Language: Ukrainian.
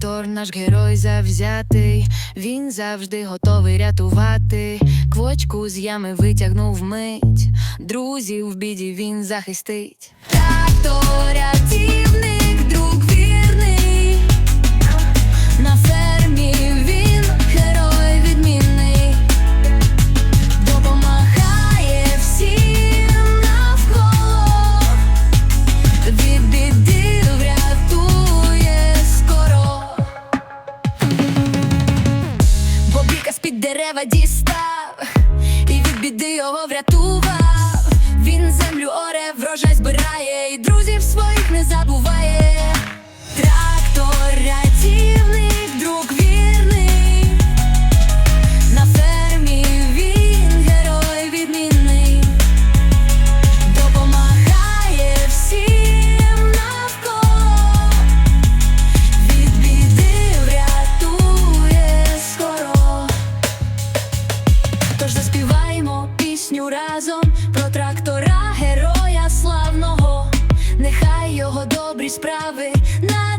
Трактор наш герой завзятий, він завжди готовий рятувати. Квочку з ями витягнув мить, друзів в біді він захистить. Трактор рятівник, З-під дерева дістав, і від біди його врятував. Він землю оре, врожай збирає, і друзів своїх не забуває. Трактор рятівник, справи. Надихають